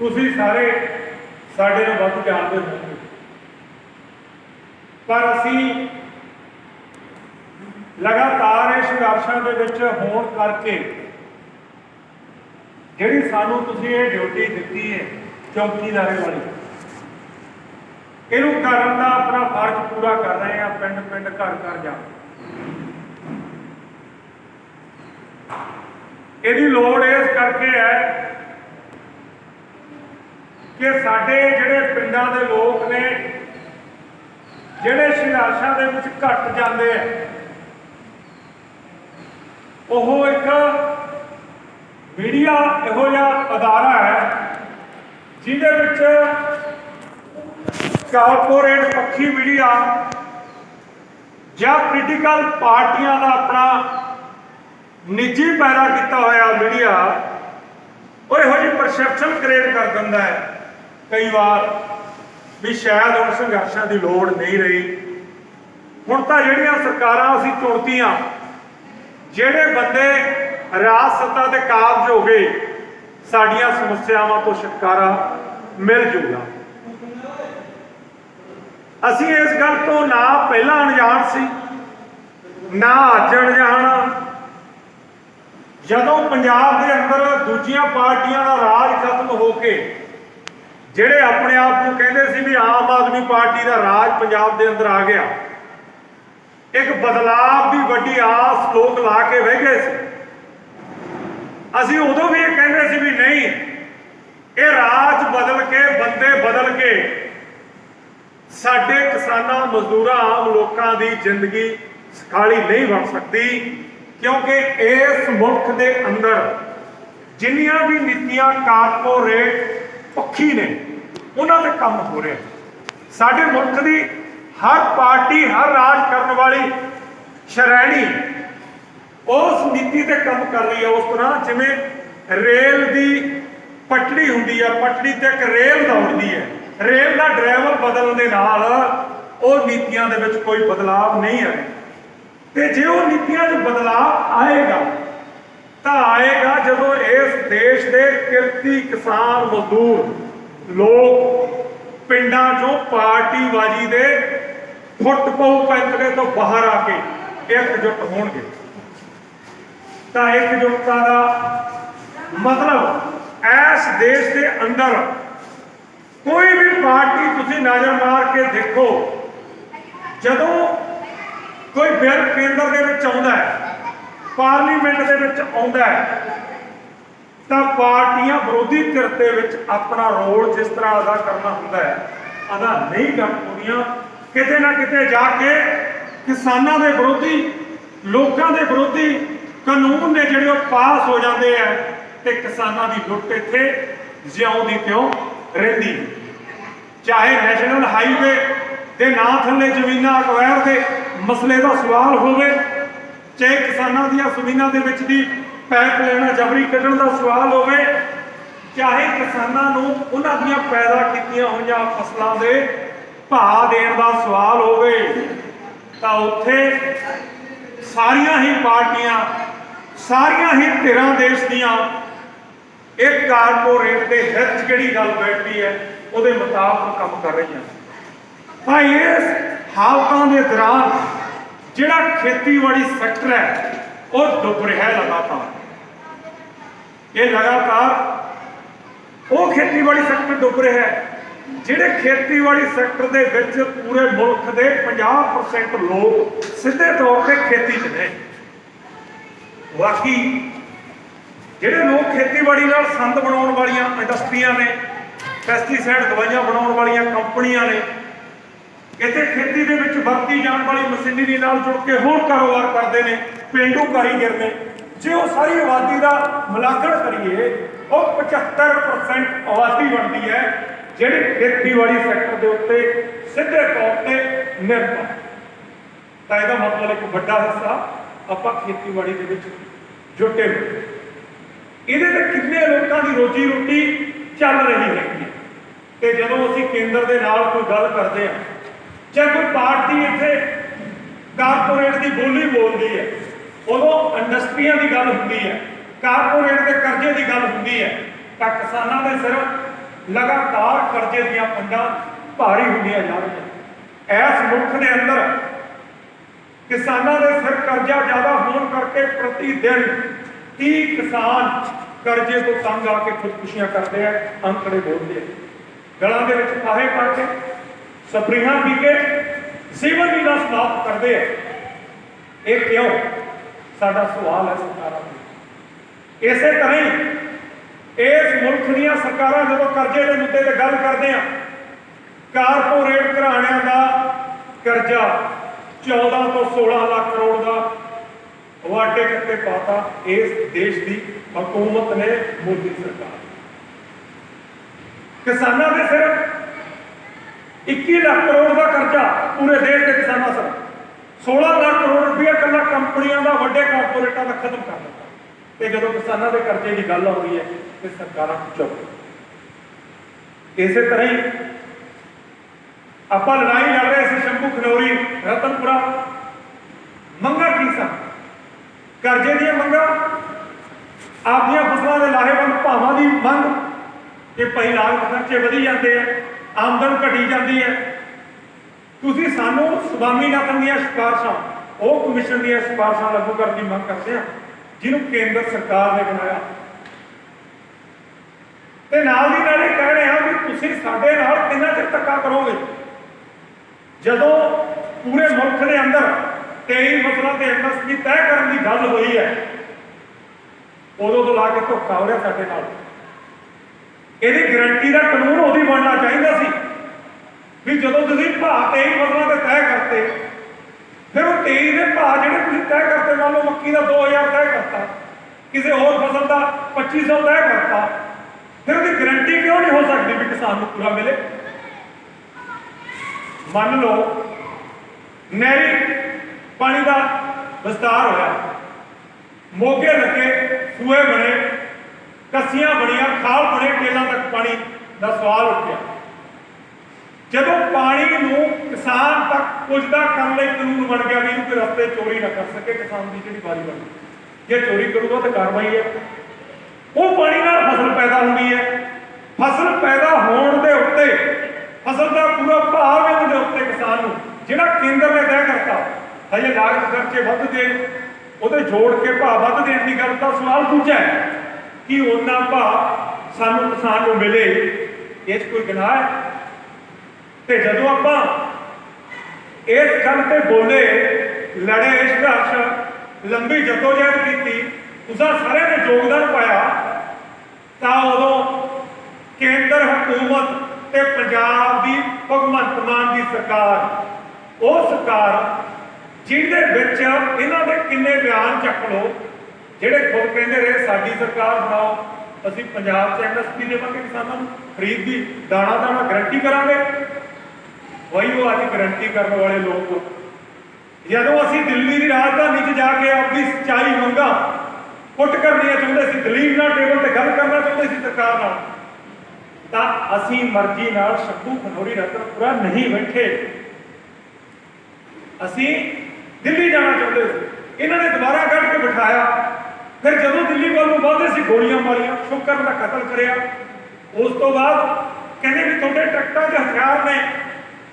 ਤੁਸੀਂ ਸਾਰੇ ਸਾਡੇ ਨੂੰ ਵੱਧ ਜਾਣਦੇ ਹੋਵੋਗੇ ਪਰ ਅਸੀਂ ਲਗਾਤਾਰ ਇਹ ਸੰਘਰਸ਼ਾਂ ਦੇ ਵਿੱਚ ਹੋਣ ਕਰਕੇ ਜਿਹੜੀ ਸਾਨੂੰ ਤੁਸੀਂ ਇਹ ਡਿਊਟੀ ਦਿੱਤੀ ਹੈ ਚੌਕੀਦਾਰੇ ਵਾਲੀ, ਇਹਨੂੰ ਕਰਨ ਦਾ ਆਪਣਾ ਫਰਜ਼ ਪੂਰਾ ਕਰ ਰਹੇ ਆ ਪਿੰਡ ਪਿੰਡ ਘਰ ਘਰ ਜਾ ਇਹਦੀ ਲੋੜ ਇਸ ਕਰਕੇ ਹੈ ਕਿ ਸਾਡੇ ਜਿਹੜੇ ਪਿੰਡਾਂ ਦੇ ਲੋਕ ਨੇ, ਜਿਹੜੇ ਸੰਘਰਸ਼ਾਂ ਦੇ ਵਿੱਚ ਘਟ ਜਾਂਦੇ ਆ, ਉਹ ਇੱਕ ਮੀਡੀਆ ਇਹੋ ਜਿਹਾ ਅਦਾਰਾ ਹੈ, ਜਿਹਦੇ ਵਿੱਚ ਕਾਰਪੋਰੇਟ ਪੱਖੀ ਮੀਡੀਆ ਜਾਂ ਪੋਲੀਟੀਕਲ ਪਾਰਟੀਆਂ ਦਾ ਆਪਣਾ ਨਿੱਜੀ ਪੈਦਾ ਕੀਤਾ ਹੋਇਆ ਮੀਡੀਆ, ਉਹ ਇਹੋ ਜਿਹੀ ਪਰਸੈਪਸ਼ਨ ਕ੍ਰੀਏਟ ਕਰ ਦਿੰਦਾ ਹੈ। ਕਈ ਵਾਰ ਵੀ ਸ਼ਾਇਦ ਹੁਣ ਸੰਘਰਸ਼ਾਂ ਦੀ ਲੋੜ ਨਹੀਂ ਰਹੀ। ਹੁਣ ਤਾਂ ਜਿਹੜੀਆਂ ਸਰਕਾਰਾਂ ਅਸੀਂ ਚੁਣਤੀਆਂ, ਜਿਹੜੇ ਬੰਦੇ ਰਾਜ ਸੱਤਾ ਤੇ ਕਾਬਜ ਹੋ ਗਏ, ਸਾਡੀਆਂ ਸਮੱਸਿਆਵਾਂ ਤੋਂ ਛੁਟਕਾਰਾ ਮਿਲ ਜੂਗਾ। ਅਸੀਂ ਇਸ ਗੱਲ ਤੋਂ ਨਾ ਪਹਿਲਾਂ ਅਣਜਾਣ ਸੀ, ਨਾ ਅੱਜ ਅਣਜਾਣ ਜਦੋਂ ਪੰਜਾਬ ਦੇ ਅੰਦਰ ਦੂਜੀਆਂ ਪਾਰਟੀਆਂ ਦਾ ਰਾਜ ਖਤਮ ਹੋ ਕੇ ਜਿਹੜੇ ਆਪਣੇ ਆਪ ਨੂੰ ਕਹਿੰਦੇ ਸੀ ਵੀ ਆਮ ਆਦਮੀ ਪਾਰਟੀ ਦਾ ਰਾਜ ਪੰਜਾਬ ਦੇ ਅੰਦਰ ਆ ਗਿਆ, ਇੱਕ ਬਦਲਾਵ ਦੀ ਵੱਡੀ ਆਸ ਲੋਕ ਲਾ ਕੇ ਬਹਿ ਗਏ ਸੀ। ਅਸੀਂ ਉਦੋਂ ਵੀ ਇਹ ਕਹਿੰਦੇ ਸੀ ਵੀ ਨਹੀਂ, ਇਹ ਰਾਜ ਬਦਲ ਕੇ, ਬੰਦੇ ਬਦਲ ਕੇ ਸਾਡੇ ਕਿਸਾਨਾਂ, ਮਜ਼ਦੂਰਾਂ, ਆਮ ਲੋਕਾਂ ਦੀ ਜ਼ਿੰਦਗੀ ਸਖਾਲੀ ਨਹੀਂ ਬਣ ਸਕਦੀ, ਕਿਉਂਕਿ ਇਸ ਮੁਲਕ ਦੇ ਅੰਦਰ ਜਿੰਨੀਆਂ ਵੀ ਨੀਤੀਆਂ ਕਾਰਪੋਰੇਟ ਪੱਖੀ ਨੇ। ਉਹਨਾਂ ਤੇ ਕੰਮ ਹੋ ਰਿਹਾ ਸਾਡੇ ਮੁਲਕ ਦੀ ਹਰ ਪਾਰਟੀ, ਹਰ ਰਾਜ ਕਰਨ ਵਾਲੀ ਸ਼੍ਰੇਣੀ ਉਸ ਨੀਤੀ ਤੇ ਕੰਮ ਕਰ ਰਹੀ ਹੈ ਉਸ ਤਰ੍ਹਾਂ ਜਿਵੇਂ ਰੇਲ ਦੀ ਪਟੜੀ ਹੁੰਦੀ ਹੈ, ਪਟੜੀ ਤੇ ਇੱਕ ਰੇਲ ਦੌੜਦੀ ਹੈ। ਰੇਲ ਦਾ ਡਰਾਈਵਰ ਬਦਲਣ ਦੇ ਨਾਲ ਉਹ ਨੀਤੀਆਂ ਦੇ ਵਿੱਚ ਕੋਈ ਬਦਲਾਅ ਨਹੀਂ ਆਏ। ਤੇ ਜੇ ਉਹ ਨੀਤੀਆਂ 'ਚ ਬਦਲਾਅ ਆਏਗਾ ਤਾਂ ਆਏਗਾ ਜਦੋਂ ਇਸ ਦੇਸ਼ ਦੇ ਕਿਰਤੀ ਕਿਸਾਨ ਮਜ਼ਦੂਰ ਲੋਕ ਪਿੰਡਾਂ 'ਚੋਂ ਪਾਰਟੀਬਾਜ਼ੀ ਦੇ ਫੁੱਟ ਪਊ ਪੈਂਤੜੇ ਤੋਂ ਬਾਹਰ ਆ ਕੇ ਇਕਜੁੱਟ ਹੋਣਗੇ। ਤਾਂ ਇਕਜੁੱਟਤਾ ਦਾ ਮਤਲਬ ਇਸ ਦੇਸ਼ ਦੇ ਅੰਦਰ ਕੋਈ ਵੀ ਪਾਰਟੀ ਤੁਸੀਂ ਨਜ਼ਰ ਮਾਰ ਕੇ ਦੇਖੋ, ਜਦੋਂ ਕੋਈ ਬਿੱਲ ਕੇਂਦਰ ਦੇ ਵਿੱਚ ਆਉਂਦਾ ਹੈ ਪਾਰਲੀਮੈਂਟ ਦੇ ਵਿੱਚ ਆਉਂਦਾ ਹੈ, ਤਾਂ ਪਾਰਟੀਆਂ ਵਿਰੋਧੀ ਧਿਰ ਦੇ ਵਿੱਚ ਆਪਣਾ ਰੋਲ ਜਿਸ ਤਰ੍ਹਾਂ ਅਦਾ ਕਰਨਾ ਹੁੰਦਾ ਹੈ, ਅਦਾ ਨਹੀਂ ਕਰ ਪਾਉਂਦੀਆਂ, ਕਿਤੇ ਨਾ ਕਿਤੇ ਜਾ ਕੇ ਕਿਸਾਨਾਂ ਦੇ ਵਿਰੋਧੀ, ਲੋਕਾਂ ਦੇ ਵਿਰੋਧੀ ਕਾਨੂੰਨ ਨੇ ਜਿਹੜੇ ਉਹ ਪਾਸ ਹੋ ਜਾਂਦੇ ਆ ਤੇ ਕਿਸਾਨਾਂ ਦੀ ਲੁੱਟ ਇੱਥੇ ਜਿਉਂ ਦੀ ਤਿਉਂ ਰਹਿੰਦੀ ਚਾਹੇ ਨੈਸ਼ਨਲ ਹਾਈਵੇ ਦੇ ਨਾਂ ਥੱਲੇ ਜ਼ਮੀਨਾਂ ਅਕਵਾਇਰ ਦੇ ਮਸਲੇ ਦਾ ਸਵਾਲ ਹੋਵੇ ਚਾਹੇ ਕਿਸਾਨਾਂ ਦੀਆਂ ਜ਼ਮੀਨਾਂ ਦੇ ਵਿੱਚ ਦੀ ਪੈਪ ਲੈਣਾ, ਜਬਰੀ ਕੱਢਣ ਦਾ ਸਵਾਲ ਹੋਵੇ, ਚਾਹੇ ਕਿਸਾਨਾਂ ਨੂੰ ਉਹਨਾਂ ਦੀਆਂ ਪੈਦਾ ਕੀਤੀਆਂ ਹੋਈਆਂ ਫਸਲਾਂ ਦੇ ਭਾਅ ਦੇਣ ਦਾ ਸਵਾਲ ਹੋਵੇ, ਤਾਂ ਉੱਥੇ ਸਾਰੀਆਂ ਹੀ ਪਾਰਟੀਆਂ, ਸਾਰੀਆਂ ਹੀ ਧਿਰਾਂ ਦੇਸ਼ ਦੀਆਂ ਇੱਕ ਕਾਰਪੋਰੇਟ ਦੇ ਹਿੱਤ 'ਚ ਜਿਹੜੀ ਗੱਲ ਬੈਠਦੀ ਹੈ, ਉਹਦੇ ਮੁਤਾਬਕ ਕੰਮ ਕਰ ਰਹੀਆਂ ਤਾਂ ਇਸ ਹਾਲਤਾਂ ਦੇ ਦੌਰਾਨ ਜਿਹੜਾ ਖੇਤੀਬਾੜੀ ਸੈਕਟਰ ਹੈ, ਉਹ ਡੁੱਬ ਰਿਹਾ ਹੈ ਲਗਾਤਾਰ। ਇਹ ਲਗਾਤਾਰ ਉਹ ਖੇਤੀਬਾੜੀ ਸੈਕਟਰ ਡੁੱਬ ਰਿਹਾ ਹੈ, ਜਿਹੜੇ ਖੇਤੀਬਾੜੀ ਸੈਕਟਰ ਦੇ ਵਿੱਚ ਪੂਰੇ ਮੁਲਕ ਦੇ 50% ਲੋਕ ਸਿੱਧੇ ਤੌਰ ਤੇ ਖੇਤੀ 'ਚ ਨੇ। ਬਾਕੀ ਜਿਹੜੇ ਲੋਕ ਖੇਤੀਬਾੜੀ ਨਾਲ ਸੰਦ ਬਣਾਉਣ ਵਾਲੀਆਂ ਇੰਡਸਟਰੀਆਂ ਨੇ ਪੈਸਟੀਸਾਈਡ ਦਵਾਈਆਂ ਬਣਾਉਣ ਵਾਲੀਆਂ ਕੰਪਨੀਆਂ ਨੇ ਇੱਥੇ ਖੇਤੀ ਦੇ ਵਿੱਚ ਵਰਤੀ ਜਾਣ ਵਾਲੀ ਮਸ਼ੀਨਰੀ ਨਾਲ ਜੁੜ ਕੇ ਹੋਰ ਕਾਰੋਬਾਰ ਕਰਦੇ ਨੇ, ਪਿੰਡੂ ਕਾਰੀਗਰ ਨੇ ਜੇ ਉਹ ਸਾਰੀ ਆਬਾਦੀ ਦਾ ਮੁਲਾਂਕਣ ਕਰੀਏ, ਉਹ 75% ਆਬਾਦੀ ਬਣਦੀ ਹੈ, ਜਿਹੜੀ ਖੇਤੀਬਾੜੀ ਸੈਕਟਰ ਦੇ ਉੱਤੇ ਸਿੱਧੇ ਤੌਰ ਤੇ ਨਿਰਭਰ। ਤਾਂ ਇਹਦਾ ਮਤਲਬ ਇੱਕ ਵੱਡਾ ਹਿੱਸਾ ਆਪਾਂ ਖੇਤੀਬਾੜੀ ਦੇ ਵਿੱਚ ਜੁਟੇ ਹੋਏ ਇਹਦੇ ਤੇ ਕਿੰਨੇ ਲੋਕਾਂ ਦੀ ਰੋਜੀ ਰੋਟੀ ਚੱਲ ਰਹੀ ਹੈਗੀ ਹੈ। ਤੇ ਜਦੋਂ ਅਸੀਂ ਕੇਂਦਰ ਦੇ ਨਾਲ ਕੋਈ ਗੱਲ ਕਰਦੇ ਹਾਂ ਜਾਂ ਕੋਈ ਪਾਰਟੀ ਇੱਥੇ ਕਾਰਪੋਰੇਟ ਦੀ ਬੋਲੀ ਬੋਲਦੀ ਹੈ, ਉਦੋਂ ਇੰਡਸਟਰੀਆਂ ਦੀ ਗੱਲ ਹੁੰਦੀ ਹੈ, ਕਾਰਪੋਰੇਟ ਦੇ ਕਰਜ਼ੇ ਦੀ ਗੱਲ ਹੁੰਦੀ ਹੈ, ਤਾਂ ਕਿਸਾਨਾਂ ਦੇ ਸਿਰ ਲਗਾਤਾਰ ਕਰਜ਼ੇ ਦੀਆਂ ਪੰਡਾਂ ਭਾਰੀ ਹੁੰਦੀਆਂ ਜਾ ਰਹੀਆਂ। ਇਸ ਮੁਲਕ ਦੇ ਅੰਦਰ ਕਿਸਾਨਾਂ ਦੇ ਸਿਰ ਕਰਜ਼ਾ ਜ਼ਿਆਦਾ ਹੋਣ ਕਰਕੇ ਪ੍ਰਤੀ ਦਿਨ 30 ਕਿਸਾਨ ਕਰਜ਼ੇ ਤੋਂ ਤੰਗ ਆ ਕੇ ਖੁਦਕੁਸ਼ੀਆਂ ਕਰਦੇ ਆ, ਅੰਕੜੇ ਬੋਲਦੇ ਆ। ਗਲਾਂ ਦੇ ਵਿੱਚ ਫਾਹੇ ਪਾ ਕੇ ਸਪਰੇਹਾਂ ਪੀ ਕੇ ਜੀਵਨ ਦੀ ਨਸ ਸਮਾਪਤ ਕਰਦੇ ਆ। ਇਹ ਕਿਉਂ? ਸਾਡਾ ਸਵਾਲ ਹੈ ਸਰਕਾਰਾਂ ਨੂੰ ਇਸੇ ਤਰ੍ਹਾਂ ਹੀ ਇਸ ਮੁਲਕ ਦੀਆਂ ਸਰਕਾਰਾਂ ਜਦੋਂ ਕਰਜ਼ੇ ਦੇ ਮੁੱਦੇ ਤੇ ਗੱਲ ਕਰਦੇ ਆ, ਕਾਰਪੋਰੇਟ ਘਰਾਣਿਆਂ ਦਾ ਕਰਜ਼ਾ 14 ਤੋਂ 16 ਲੱਖ ਕਰੋੜ ਦਾ ਵਾਟੇ ਕੱਤੇ ਪਾਤਾ, ਇਸ ਦੇਸ਼ ਦੀ ਹਕੂਮਤ ਨੇ ਮੋਦੀ ਸਰਕਾਰ। ਕਿਸਾਨਾਂ ਦੇ ਸਿਰਫ 21 ਲੱਖ ਕਰੋੜ ਦਾ ਕਰਜ਼ਾ ਪੂਰੇ ਦੇਸ਼ ਦੇ ਕਿਸਾਨਾਂ ਸਿਰ 16 ਲੱਖ ਕਰੋੜ ਰੁਪਏ ਕੱਲਾ ਕੰਪਨੀਆਂ ਦਾ, ਵੱਡੇ ਕਾਰਪੋਰੇਟਾਂ ਦਾ ਖਤਮ ਕਰ ਦਿੱਤਾ। ਤੇ ਜਦੋਂ ਕਿਸਾਨਾਂ ਦੇ ਕਰਜ਼ੇ ਦੀ ਗੱਲ ਆਉਂਦੀ ਹੈ ਤੇ ਸਰਕਾਰਾਂ ਚੁੱਪ। ਇਸੇ ਤਰ੍ਹਾਂ ਹੀ ਆਪਾਂ ਲੜਾਈ ਲੜ ਰਹੇ ਸੀ ਸ਼ੰਭੂ ਖਨੌਰੀ, ਰਤਨਪੁਰਾ। ਮੰਗਾਂ ਕੀ ਸਨ? ਕਰਜ਼ੇ ਦੀਆਂ ਮੰਗਾਂ, ਆਪਦੀਆਂ ਫਸਲਾਂ ਦੇ ਲਾਹੇਵੰਦ ਭਾਵਾਂ ਦੀ ਮੰਗ। ਕਿ ਭਾਈ ਲਾਗਤ ਖਰਚੇ ਵਧੀ ਜਾਂਦੇ ਆ। ਆਮਦਨ ਘਟੀ ਜਾਂਦੀ ਹੈ। ਤੁਸੀਂ ਸਾਨੂੰ ਸੁਭਾਮੀਨਾਥਨ ਦੀਆਂ ਸਿਫਾਰਸ਼ਾਂ, ਉਹ ਕਮਿਸ਼ਨ ਦੀਆਂ ਸਿਫਾਰਸ਼ਾਂ ਲਾਗੂ ਕਰਨ ਦੀ ਮੰਗ ਕਰਦੇ ਆ ਜਿਹਨੂੰ ਕੇਂਦਰ ਸਰਕਾਰ ਨੇ ਬਣਾਇਆ। ਤੇ ਨਾਲ ਦੀ ਨਾਲ ਇਹ ਕਹਿ ਰਹੇ ਆ ਵੀ ਤੁਸੀਂ ਸਾਡੇ ਨਾਲ ਕਿੰਨਾ ਚਿਰ ਧੱਕਾ ਕਰੋਗੇ? ਜਦੋਂ ਪੂਰੇ ਮੁਲਕ ਦੇ ਅੰਦਰ 23 ਫਸਲਾਂ ਤੇ ਐਮਐਸਪੀ ਤੈਅ ਕਰਨ ਦੀ ਗੱਲ ਹੋਈ ਹੈ, ਉਦੋਂ ਤੋਂ ਲਾ ਕੇ ਧੋਖਾ ਹੋ ਰਿਹਾ ਸਾਡੇ ਨਾਲ। ਇਹਦੀ ਗਰੰਟੀ ਦਾ ਕਾਨੂੰਨ ਉਹਦੀ ਬਣਨਾ ਚਾਹੀਦਾ ਸੀ। ਵੀ ਜਦੋਂ ਤੁਸੀਂ ਭਾਅ 23 ਫਸਲਾਂ ਤੇ ਤੈਅ ਕਰਤੇ, ਫਿਰ ਉਹ 23 ਦੇ ਭਾਅ ਜਿਹੜੇ ਤੁਸੀਂ ਤੈਅ ਕਰਤੇ, ਮੰਨ ਲਓ ਮੱਕੀ ਦਾ 2000 ਤੈਅ ਕਰਤਾ, ਕਿਸੇ ਹੋਰ ਫਸਲ ਦਾ 2500 ਤੈਅ ਕਰਤਾ, ਫਿਰ ਉਹਦੀ ਗਰੰਟੀ ਕਿਉਂ ਨਹੀਂ ਹੋ ਸਕਦੀ ਵੀ ਕਿਸਾਨ ਨੂੰ ਪੂਰਾ ਮਿਲੇ? ਮੰਨ ਲਓ ਨਹਿਰੀ ਪਾਣੀ ਦਾ ਵਿਸਤਾਰ ਹੋਇਆ, ਮੋਗੇ ਲੱਗੇ ਸੂਏ ਬਣੇ ਕੱਸੀਆਂ ਬਣੀਆਂ, ਖਾਲ ਬਣੇ ਟੇਲਾਂ ਤੱਕ ਪਾਣੀ ਦਾ ਸਵਾਲ ਉੱਠਿਆ। ਜਦੋਂ ਪਾਣੀ ਨੂੰ ਕਿਸਾਨ ਤੱਕ ਪੁੱਜਦਾ ਕਰਨ ਲਈ ਕਾਨੂੰਨ ਬਣ ਗਿਆ ਵੀ ਇਹਨੂੰ ਕੋਈ ਰਸਤੇ ਚੋਰੀ ਨਾ ਕਰ ਸਕੇ, ਕਿਸਾਨ ਦੀ ਜਿਹੜੀ ਵਾਰੀ ਬਣੀ ਜੇ ਚੋਰੀ ਕਰੂਗਾ ਤਾਂ ਕਾਰਵਾਈ ਹੈ। ਉਹ ਪਾਣੀ ਨਾਲ ਫਸਲ ਪੈਦਾ ਹੁੰਦੀ ਹੈ। ਫਸਲ ਪੈਦਾ ਹੋਣ ਦੇ ਉੱਤੇ, ਫਸਲ ਦਾ ਪੂਰਾ ਭਾਰ ਮਿਲਣ ਦੇ ਉੱਤੇ ਕਿਸਾਨ ਨੂੰ, ਜਿਹੜਾ ਕੇਂਦਰ ਨੇ ਤੈਅ ਕਰਤਾ ਹਜੇ ਲਾਗਤ ਖਰਚੇ ਵੱਧ ਦੇ ਉਹਦੇ ਜੋੜ ਕੇ ਭਾਅ ਵੱਧ ਦੇਣ ਦੀ ਗੱਲ ਦਾ ਸਵਾਲ ਦੂਜਾ ਹੈ ਕਿ ਉਹਨਾਂ ਭਾਅ ਸਾਨੂੰ ਕਿਸਾਨ ਨੂੰ ਮਿਲੇ, ਇਹ 'ਚ ਕੋਈ ਗੁਨਾਹ ਹੈ? ਤੇ ਜਦੋਂ ਆਪਾਂ ਇਸ ਗੱਲ ਤੇ ਬੋਲੇ, ਲੜੇ, ਸੰਘਰਸ਼, ਲੰਬੀ ਜਦੋਜਹਿਦ ਕੀਤੀ, ਉਸਦਾ ਸਾਰਿਆਂ ਨੇ ਯੋਗਦਾਨ ਪਾਇਆ, ਤਾਂ ਉਦੋਂ ਕੇਂਦਰ ਹਕੂਮਤ ਤੇ ਪੰਜਾਬ ਦੀ ਭਗਵੰਤ ਮਾਨ ਦੀ ਸਰਕਾਰ, ਉਹ ਸਰਕਾਰ, ਜਿਹਦੇ ਵਿੱਚ ਇਹਨਾਂ ਦੇ ਕਿੰਨੇ ਬਿਆਨ ਚੱਕ ਲਓ ਜਿਹੜੇ ਖੁਦ ਕਹਿੰਦੇ ਰਹੇ, ਸਾਡੀ ਸਰਕਾਰ ਬਣਾਓ। ਅਸੀਂ ਪੰਜਾਬ 'ਚ ਐਮਐਸਪੀ ਦੇਵਾਂਗੇ ਕਿਸਾਨਾਂ ਨੂੰ। ਖਰੀਦ ਦੀ ਦਾਣਾ ਦਾਣਾ ਗਰੰਟੀ ਕਰਾਂਗੇ। ਵਹੀ ਉਹ ਅੱਜ ਗਰੰਟੀ ਕਰਨ ਵਾਲੇ ਲੋਕ ਜਦੋਂ ਅਸੀਂ ਦਿੱਲੀ ਦੀ ਰਾਜਧਾਨੀ 'ਚ ਜਾ ਕੇ ਆਪਣੀ ਸਚਾਈ ਮੰਗਾ ਪੁੱਟ ਕਰਨੀਆਂ ਚਾਹੁੰਦੇ ਸੀ, ਦਲੀਪ ਨਾਲ ਟੇਬਲ ਤੇ ਗੱਲ ਕਰਨਾ ਚਾਹੁੰਦੇ ਸੀ ਸਰਕਾਰ ਨਾਲ, ਤਾਂ ਅਸੀਂ ਮਰਜ਼ੀ ਨਾਲ ਸ਼ੰਭੂ ਖਨੋਰੀ, ਰਤਨਪੁਰਾ ਨਹੀਂ ਬੈਠੇ। ਅਸੀਂ ਦਿੱਲੀ ਜਾਣਾ ਚਾਹੁੰਦੇ ਸੀ। ਇਹਨਾਂ ਨੇ ਦੁਬਾਰਾ ਕੱਢ ਕੇ ਬਿਠਾਇਆ। ਫਿਰ ਜਦੋਂ ਦਿੱਲੀ ਵੱਲ ਨੂੰ ਵਧਦੇ ਸੀ, ਗੋਲੀਆਂ ਮਾਰੀਆਂ, ਸ਼ੁਕਰ ਦਾ ਕਤਲ ਕਰਿਆ। ਉਸ ਤੋਂ ਬਾਅਦ ਕਹਿੰਦੇ ਵੀ ਤੁਹਾਡੇ ਟਰੱਕਾਂ 'ਚ ਹਥਿਆਰ ਨੇ,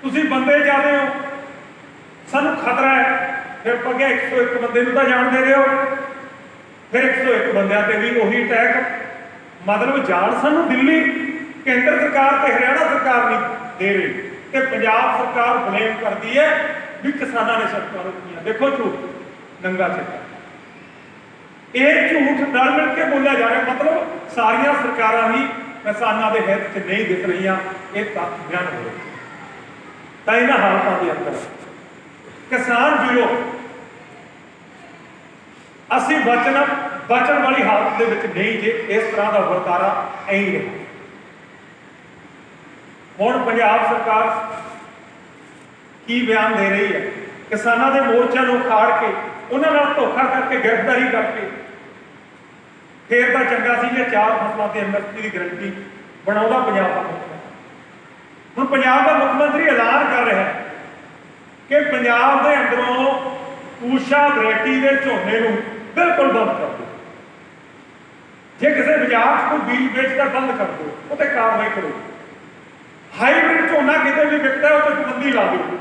ਤੁਸੀਂ ਬੰਦੇ ਜ਼ਿਆਦੇ ਹੋ। ਸਾਨੂੰ ਖਤਰਾ ਹੈ। ਫਿਰ ਪੱਗੇ 101 ਬੰਦੇ ਨੂੰ ਤਾਂ ਜਾਣ ਦੇ ਰਹੇ ਫਿਰ 101 ਬੰਦਿਆਂ ਤੇ ਵੀ ਉਹੀ ਅਟੈਕ ਮਤਲਬ ਜਾਣ ਸਾਨੂੰ ਦਿੱਲੀ, ਕੇਂਦਰ ਸਰਕਾਰ ਤੇ ਹਰਿਆਣਾ ਸਰਕਾਰ ਨਹੀਂ ਦੇ ਰਹੀ। ਤੇ ਪੰਜਾਬ ਸਰਕਾਰ ਬਲੇਮ ਕਰਦੀ ਹੈ ਵੀ ਕਿਸਾਨਾਂ ਨੇ ਸ਼ਰਤਾਂ ਰੋਕੀਆਂ। ਦੇਖੋ ਝੂਠ, ਨੰਗਾ ਚੱਕਾ ਇਹ ਝੂਠ ਨਾਲ ਮਿਲ ਕੇ ਬੋਲਿਆ ਜਾ ਰਿਹਾ। ਮਤਲਬ ਸਾਰੀਆਂ ਸਰਕਾਰਾਂ ਹੀ ਕਿਸਾਨਾਂ ਦੇ ਹਿੱਤ 'ਚ ਨਹੀਂ ਦਿਖ ਰਹੀਆਂ, ਇਹ ਤੱਥ ਬਿਆਨ ਹੋ ਰਿਹਾ। ਤਾਂ ਇਹਨਾਂ ਹਾਲਤਾਂ ਦੇ ਅੰਦਰ ਕਿਸਾਨ ਵੀਰੋ ਅਸੀਂ ਬਚਨ ਬਚਣ ਵਾਲੀ ਹਾਲਤ ਦੇ ਵਿੱਚ ਨਹੀਂ ਜੇ, ਇਸ ਤਰ੍ਹਾਂ ਦਾ ਵਰਤਾਰਾ ਐਂ ਰਿਹਾ। ਹੁਣ ਪੰਜਾਬ ਸਰਕਾਰ ਕੀ ਬਿਆਨ ਦੇ ਰਹੀ ਹੈ? ਕਿਸਾਨਾਂ ਦੇ ਮੋਰਚਿਆਂ ਨੂੰ ਖਾੜ ਕੇ ਉਹਨਾਂ ਨਾਲ ਧੋਖਾ ਕਰਕੇ ਗ੍ਰਿਫਤਾਰੀ ਕਰਕੇ ਫੇਰ ਤਾਂ ਚੰਗਾ ਸੀ ਜੇ ਚਾਰ ਫਸਲਾਂ ਤੇ ਐਮਐਸਪੀ ਦੀ ਗਰੰਟੀ ਬਣਾਉਂਦਾ ਪੰਜਾਬ ਦਾ ਹੁਣ ਪੰਜਾਬ ਦਾ ਮੁੱਖ ਮੰਤਰੀ ਐਲਾਨ ਕਰ ਰਿਹਾ ਹੈ ਕਿ ਪੰਜਾਬ ਦੇ ਅੰਦਰੋਂ ਊਸ਼ਾ ਵੈਰਾਈਟੀ ਦੇ ਝੋਨੇ ਨੂੰ ਬਿਲਕੁਲ ਬੰਦ ਕਰ ਦਿਓ। ਜੇ ਕਿਸੇ ਬਾਜ਼ਾਰ 'ਚ ਕੋਈ ਬੀਜ ਵੇਚਦਾ ਬੰਦ ਕਰ ਦਿਓ, ਉਹ ਤੇ ਕਾਰਵਾਈ ਕਰੋ। ਹਾਈਬ੍ਰਿਡ ਝੋਨਾ ਕਿਤੇ ਵੀ ਵਿਕਦਾ ਉਹ ਤੇ ਪਾਬੰਦੀ ਲਾ ਦਿਓ।